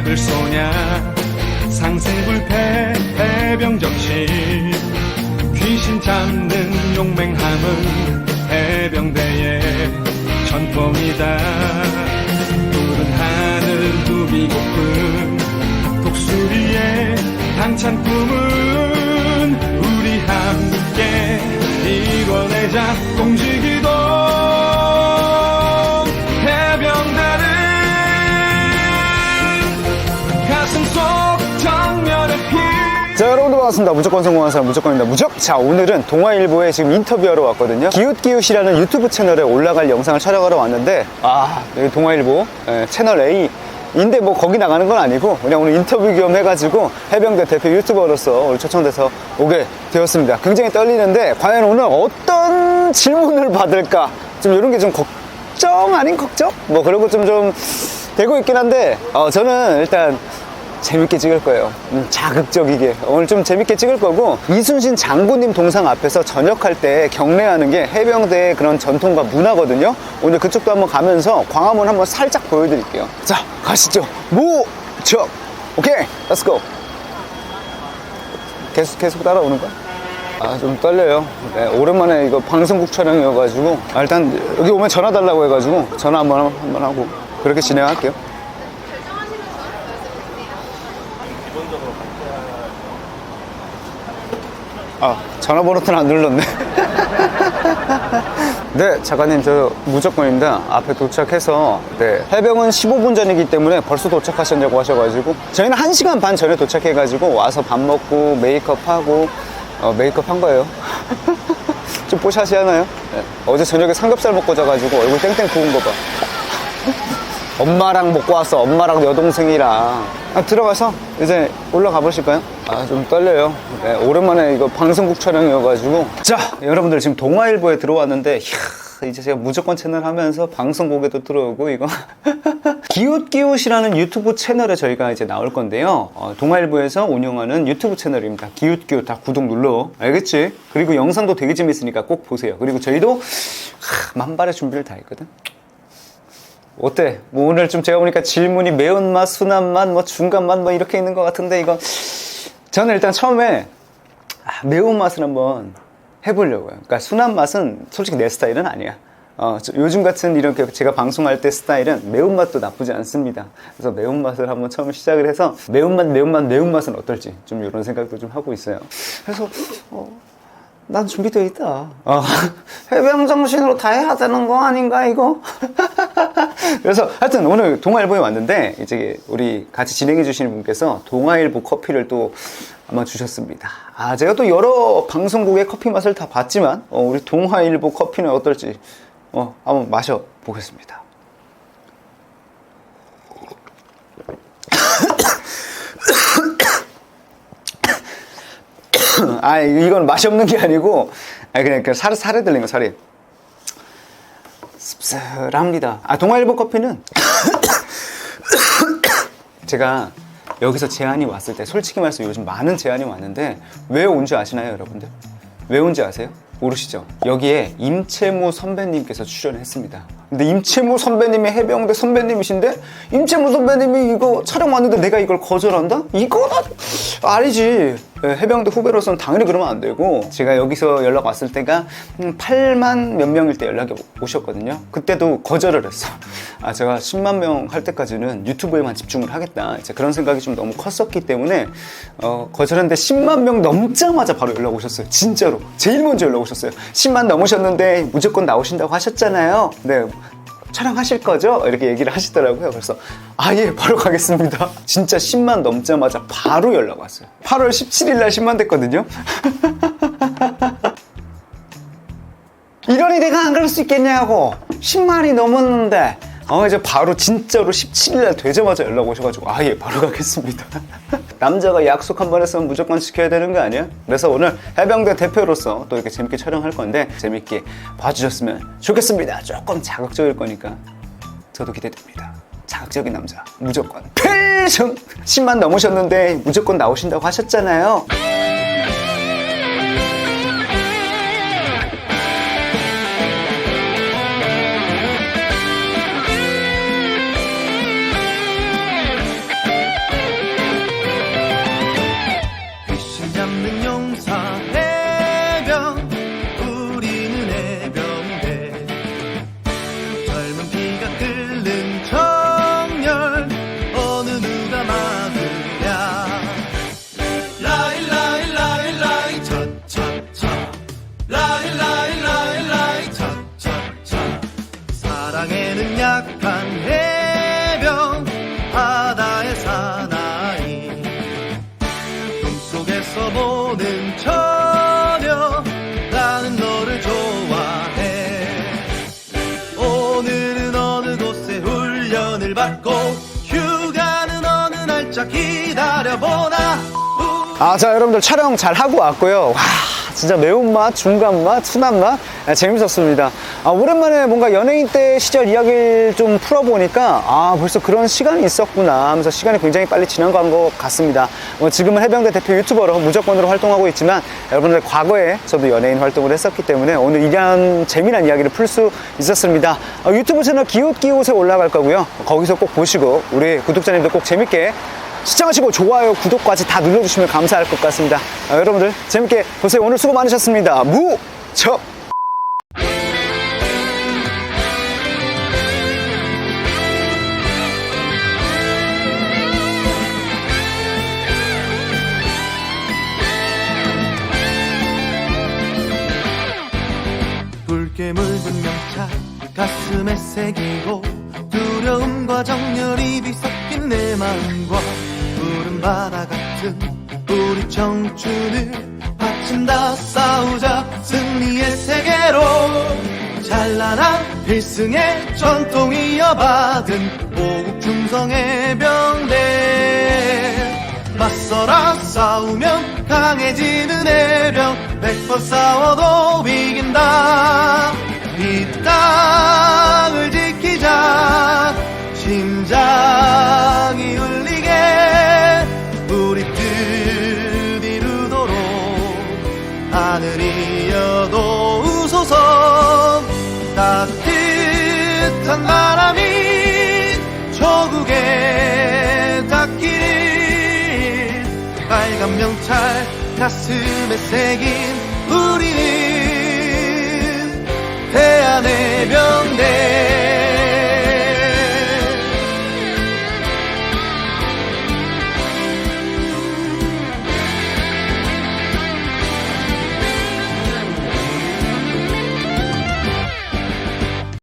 무엇을 쏘냐? 상승불패 해병정신. 귀신 잡는 용맹함은 해병대의 전통이다. 푸른 하늘 두비 고픈 독수리의 당찬 꿈은 우리 함께 이뤄내자. 공지기동 반갑습니다. 무조건 성공한 사람 무조건입니다. 무적 자 오늘은 동아일보에 지금 인터뷰하러 왔거든요. 기웃기웃이라는 유튜브 채널에 올라갈 영상을 촬영하러 왔는데 아. 여기 동아일보 예, 채널 A. 인데 뭐 거기 나가는 건 아니고 그냥 오늘 인터뷰 겸 해가지고 해병대 대표 유튜버로서 오늘 초청돼서 오게 되었습니다. 굉장히 떨리는데 과연 오늘 어떤 질문을 받을까? 좀 이런 게 좀 걱정 아닌 걱정? 뭐 그런 거좀좀 되고 있긴 한데 어, 저는 일단 재밌게 찍을 거예요. 음, 자극적이게. 오늘 좀 재밌게 찍을 거고, 이순신 장군님 동상 앞에서 전역할 때 경례하는 게 해병대의 그런 전통과 문화거든요. 오늘 그쪽도 한번 가면서 광화문 한번 살짝 보여드릴게요. 자, 가시죠. 무, 적. 오케이, 렛츠 고. 계속, 계속 따라오는 거야? 아, 좀 떨려요. 네, 오랜만에 이거 방송국 촬영이어가지고, 아, 일단 여기 오면 전화 달라고 해가지고, 전화 한번, 한번 하고, 그렇게 진행할게요. 아, 전화번호는 안 눌렀네. 네, 작가님, 저 무조건입니다. 앞에 도착해서, 네. 해병은 15분 전이기 때문에 벌써 도착하셨냐고 하셔가지고, 저희는 1시간 반 전에 도착해가지고, 와서 밥 먹고, 메이크업 하고, 어, 메이크업 한 거예요. 좀 뽀샤시 하나요? 네. 어제 저녁에 삼겹살 먹고 자가지고, 얼굴 땡땡 부은 거 봐. 엄마랑 먹고 왔어. 엄마랑 여동생이랑. 아, 들어가서 이제 올라가 보실까요? 아, 좀 떨려요. 네, 오랜만에 이거 방송국 촬영이어가지고. 자, 여러분들 지금 동아일보에 들어왔는데, 이야, 이제 제가 무조건 채널 하면서 방송국에도 들어오고, 이거. 기웃기웃이라는 유튜브 채널에 저희가 이제 나올 건데요. 어, 동아일보에서 운영하는 유튜브 채널입니다. 기웃기웃 다 구독 눌러. 알겠지? 그리고 영상도 되게 재밌으니까 꼭 보세요. 그리고 저희도 하, 만발의 준비를 다 했거든. 어때? 뭐 오늘 좀 제가 보니까 질문이 매운맛, 순한맛, 뭐 중간맛 뭐 이렇게 있는 것 같은데 이거 저는 일단 처음에 아, 매운맛을 한번 해보려고요. 그러니까 순한 맛은 솔직히 내 스타일은 아니야. 어, 저- 요즘 같은 이렇게 제가 방송할 때 스타일은 매운맛도 나쁘지 않습니다. 그래서 매운맛을 한번 처음 시작을 해서 매운맛, 매운맛, 매운맛은 어떨지 좀 이런 생각도 좀 하고 있어요. 그래서 어, 난 준비되어 있다. 어, 해병 정신으로 다 해야 되는 거 아닌가 이거? 그래서 하여튼 오늘 동아일보에 왔는데 이제 우리 같이 진행해 주시는 분께서 동아일보 커피를 또 아마 주셨습니다. 아 제가 또 여러 방송국의 커피 맛을 다 봤지만 어, 우리 동아일보 커피는 어떨지 어, 한번 마셔 보겠습니다. 아 이건 맛이 없는 게 아니고 아 그냥 그 살, 살에 들린 거 살이 씁쓸합니다. 아 동아일보 커피는 제가 여기서 제안이 왔을 때 솔직히 말해서 요즘 많은 제안이 왔는데 왜 온지 아시나요 여러분들? 왜 온지 아세요? 모르시죠? 여기에 임채무 선배님께서 출연했습니다. 근데 임채무 선배님이 해병대 선배님이신데 임채무 선배님이 이거 촬영 왔는데 내가 이걸 거절한다? 이거는 아니지. 예, 해병대 후배로서는 당연히 그러면 안 되고 제가 여기서 연락 왔을 때가 음, 8만 몇 명일 때 연락이 오셨거든요. 그때도 거절을 했어. 아 제가 10만 명 할 때까지는 유튜브에만 집중을 하겠다. 이제 그런 생각이 좀 너무 컸었기 때문에 어, 거절했는데 10만 명 넘자마자 바로 연락 오셨어요. 진짜로 제일 먼저 연락 오셨어요. 10만 넘으셨는데 무조건 나오신다고 하셨잖아요. 네. 촬영하실 거죠? 이렇게 얘기를 하시더라고요. 그래서 아 예 바로 가겠습니다. 진짜 10만 넘자마자 바로 연락 왔어요. 8월 17일 날 10만 됐거든요. 이러니 내가 안 그럴 수 있겠냐고 10만이 넘었는데 어 이제 바로 진짜로 17일날 되자마자 연락 오셔가지고 아 예 바로 가겠습니다. 남자가 약속 한 번 했으면 무조건 지켜야 되는 거 아니야? 그래서 오늘 해병대 대표로서 또 이렇게 재밌게 촬영할 건데 재밌게 봐주셨으면 좋겠습니다. 조금 자극적일 거니까 저도 기대됩니다. 자극적인 남자 무조건. 필승 10만 넘으셨는데 무조건 나오신다고 하셨잖아요 dreams 아, 자, 여러분들 촬영 잘 하고 왔고요. 와, 진짜 매운맛, 중간맛, 순한맛 아, 재밌었습니다. 아, 오랜만에 뭔가 연예인 때 시절 이야기를 좀 풀어보니까 아, 벌써 그런 시간이 있었구나 하면서 시간이 굉장히 빨리 지난 것 같습니다. 뭐 지금은 해병대 대표 유튜버로 무조건으로 활동하고 있지만 여러분들 과거에 저도 연예인 활동을 했었기 때문에 오늘 이런 재미난 이야기를 풀 수 있었습니다. 어, 유튜브 채널 기웃기웃에 올라갈 거고요. 거기서 꼭 보시고 우리 구독자님도 꼭 재밌게 시청하시고 좋아요, 구독까지 다 눌러주시면 감사할 것 같습니다. 아, 여러분들 재밌게 보세요. 오늘 수고 많으셨습니다. 무척! 붉게 바다 같은 우리 청춘을 바친다. 싸우자 승리의 세계로 찬란한 필승의 전통 이어받은 보국 충성의 병대. 맞서라 싸우면 강해지는 해병. 백번 싸워도 이긴다 따뜻한 바람이 조국에 닿기를 빨간 명찰 가슴에 새긴 우리는 대한의 명대